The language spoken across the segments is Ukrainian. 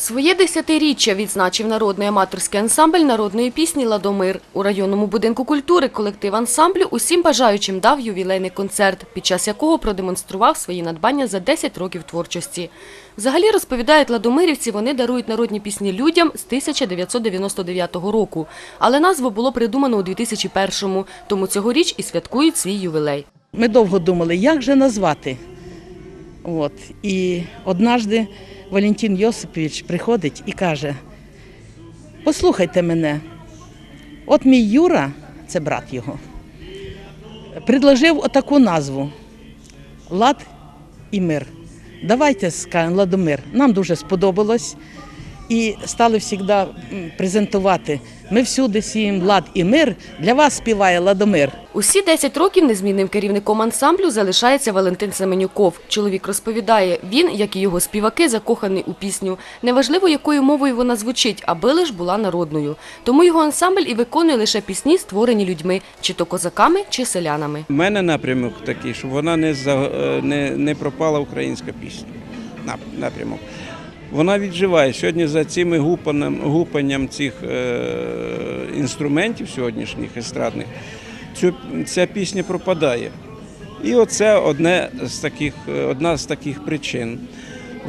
Своє десятиріччя відзначив народний аматорський ансамбль народної пісні Ладомир. У районному будинку культури колектив ансамблю усім бажаючим дав ювілейний концерт, під час якого продемонстрував свої надбання за 10 років творчості. Взагалі, розповідають ладомирівці, вони дарують народні пісні людям з 1999 року. Але назву було придумано у 2001-му, тому цьогоріч і святкують свій ювілей. Ми довго думали, як же назвати. От. І однажды Валентин Йосипович приходить і каже: послухайте мене, от мій Юра, це брат його, предложив отаку назву Лад і мир. Давайте скажемо Ладомир. Нам дуже сподобалось. І стали завжди презентувати. Ми всюди сіємо лад і мир. Для вас співає Ладомир. Усі 10 років незмінним керівником ансамблю залишається Валентин Семенюков. Чоловік розповідає, він, як і його співаки, закоханий у пісню. Неважливо, якою мовою вона звучить, аби лиш була народною. Тому його ансамбль і виконує лише пісні, створені людьми, чи то козаками, чи селянами. У мене напрямок такий, щоб вона не, за, е, не, не пропала українська пісня. Нап- Напрямок. Вона відживає. Сьогодні за цими гупанням, гупанням цих е, інструментів сьогоднішніх естрадних, цю, ця пісня пропадає. І оце одне з таких, е, одна з таких причин.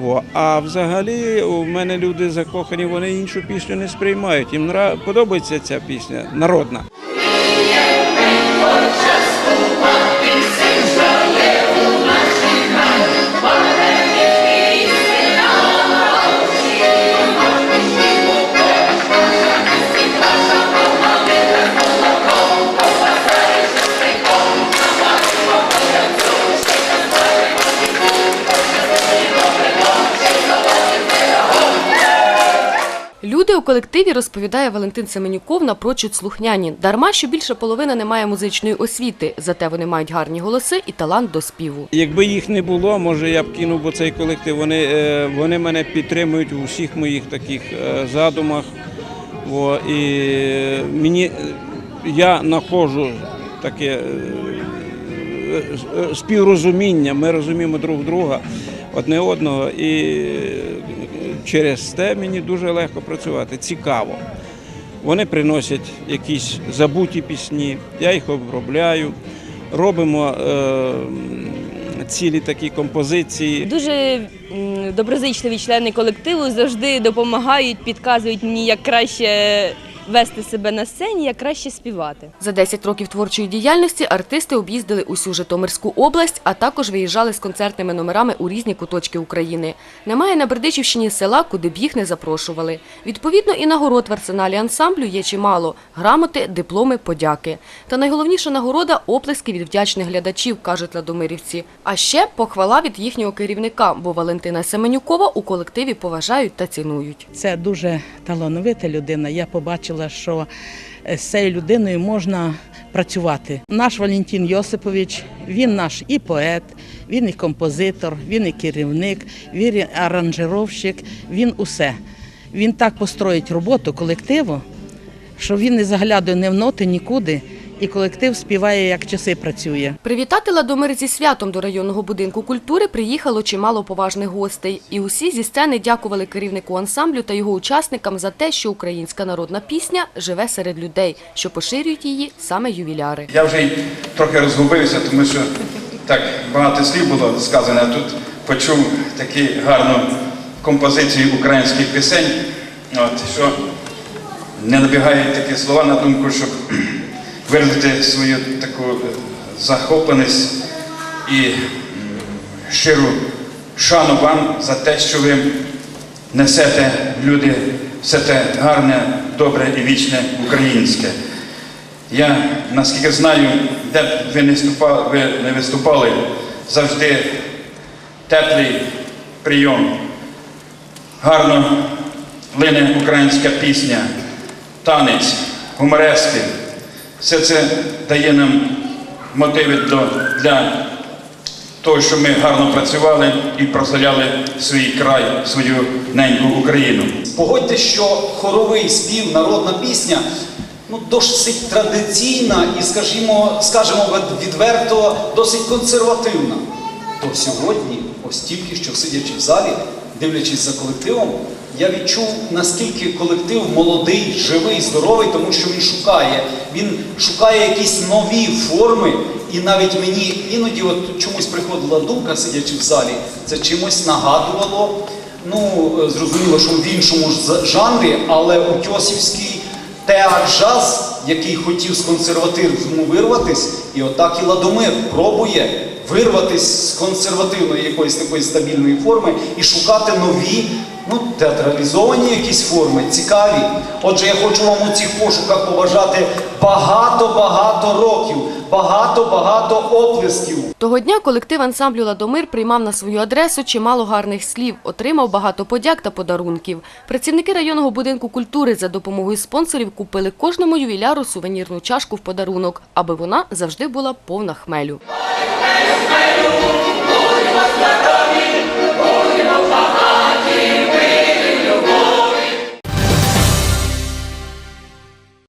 Во. А взагалі у мене люди закохані, вони іншу пісню не сприймають. Їм подобається ця пісня народна. Колективі, розповідає Валентин Семенюков, напрочуд слухняні. Дарма, що більше половина не має музичної освіти, зате вони мають гарні голоси і талант до співу. Якби їх не було, може я б кинув бо цей колектив. Вони, е, вони мене підтримують у всіх моїх таких е, задумах. Во, і е, мені я знаходжу таке співрозуміння. Ми розуміємо друг друга одне одного, і е, через те мені дуже легко працювати. Цікаво. Вони приносять якісь забуті пісні, я їх обробляю. Робимо е, цілі такі композиції. Дуже доброзичливі члени колективу завжди допомагають, підказують мені, як краще вести себе на сцені, як краще співати. За 10 років творчої діяльності артисти об'їздили усю Житомирську область, а також виїжджали з концертними номерами у різні куточки України. Немає на Бердичівщині села, куди б їх не запрошували. Відповідно, і нагород в арсеналі ансамблю є чимало – грамоти, дипломи, подяки. Та найголовніша нагорода – оплески від вдячних глядачів, кажуть ладомирівці. А ще похвала від їхнього керівника, бо Валентина Семенюкова у колективі поважають та цінують. Це дуже талановита людина. Я побачила, що е, з цією людиною можна працювати. Наш Валентин Йосипович, він наш і поет, він і композитор, він і керівник, він і аранжировщик, він усе. Він так построїть роботу колективу, що він не заглядує ні в ноти, нікуди, і колектив співає, як часи працює. Привітати Ладомир зі святом до районного будинку культури приїхало чимало поважних гостей. І усі зі сцени дякували керівнику ансамблю та його учасникам за те, що українська народна пісня живе серед людей, що поширюють її саме ювіляри. Я вже й трохи розгубився, тому що так багато слів було сказано, а тут почув таку гарну композицію українських пісень, от, що не набігають такі слова на думку, щоб виразити свою таку е, захопленість і щиру шану вам за те, що ви несете люди все те гарне, добре і вічне українське. Я наскільки знаю, де б ви не виступали, ви не виступали, завжди теплий прийом. Гарно лине українська пісня, танець, гуморески. Все це дає нам мотиви для того, щоб ми гарно працювали і прославляли свій край, свою неньку Україну. Погодьте, що хоровий спів, народна пісня ну, досить традиційна і, скажімо, скажімо відверто, досить консервативна. То сьогодні, ось тільки що сидячи в залі, дивлячись за колективом, я відчув, наскільки колектив молодий, живий, здоровий, тому що він шукає. Він шукає якісь нові форми, і навіть мені іноді от чомусь приходила думка, сидячи в залі, це чимось нагадувало. Ну, е, зрозуміло, що в іншому жанрі, але утьосівський театр джаз, який хотів з консерватизму вирватись, і отак і Ладомир пробує вирватись з консервативної якоїсь такої стабільної форми і шукати нові, ну, театралізовані якісь форми, цікаві. Отже, я хочу вам у цих пошуках побажати багато-багато років, багато-багато оплесків. Того дня колектив ансамблю Ладомир приймав на свою адресу чимало гарних слів, отримав багато подяк та подарунків. Працівники районного будинку культури за допомогою спонсорів купили кожному ювіляру сувенірну чашку в подарунок, аби вона завжди була повна хмелю. Хмелю, хмелю,